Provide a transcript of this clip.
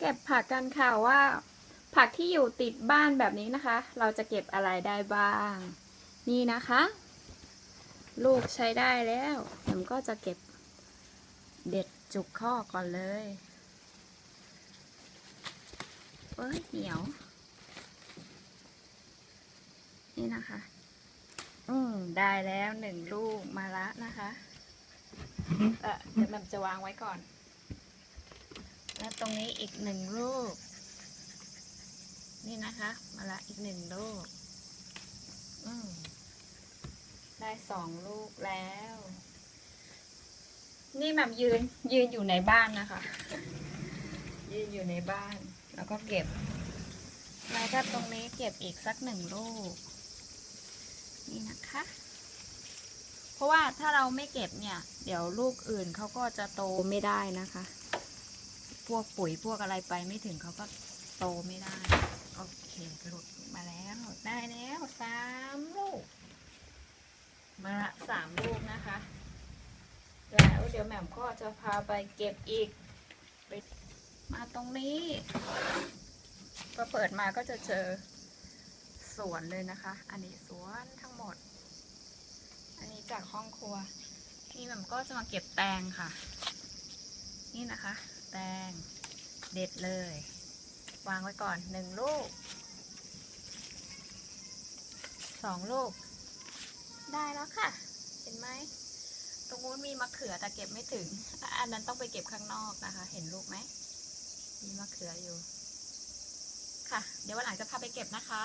เก็บผักกันค่ะว่า ผักที่อยู่ติดบ้านแบบนี้นะคะ เราจะเก็บอะไรได้บ้าง นี่นะคะ ลูกใช้ได้แล้วผมก็จะเก็บเด็ดจุกข้อก่อนเลยเอ้ยเหนียว นี่นะคะ อืมได้แล้วหนึ่งลูกมาละนะคะ เออเดี๋ยวแมมจะวางไว้ก่อน แล้วตรงนี้อีกหนึ่งลูกนี่นะคะ มาละอีกหนึ่งลูกอืมได้สองลูกแล้ว นี่แมมยืนยืนอยู่ในบ้านนะคะ ยืนอยู่ในบ้าน แล้วก็เก็บแล้วก็ตรงนี้เก็บอีกสักหนึ่งลูก นี่นะคะ เพราะว่าถ้าเราไม่เก็บเนี่ย เดี๋ยวลูกอื่นเขาก็จะโตไม่ได้นะคะ พวกปุ๋ยพวกอะไรไปไม่ถึงเขาก็โตไม่ได้ โอเคหลุดมาแล้ว ได้แล้วสามลูก มาละสามลูกนะคะ แล้วเดี๋ยวแหม่มก็จะพาไปเก็บอีกไปมาตรงนี้พอเปิดมาก็จะเจอสวนเลยนะคะ อันนี้สวนทั้งหมด อันนี้จากห้องครัว นี่แหม่มก็จะมาเก็บแตงค่ะ นี่นะคะ ตง เด็ดเลย วางไว้ก่อนหนึ่งลูกสองลูก ได้แล้วค่ะ เห็นไหม ตรงนู้นมีมะเขือแต่เก็บไม่ถึง อันนั้นต้องไปเก็บข้างนอกนะคะ เห็นลูกไหม มีมะเขืออยู่ ค่ะ เดี๋ยววันหลังจะพาไปเก็บนะคะ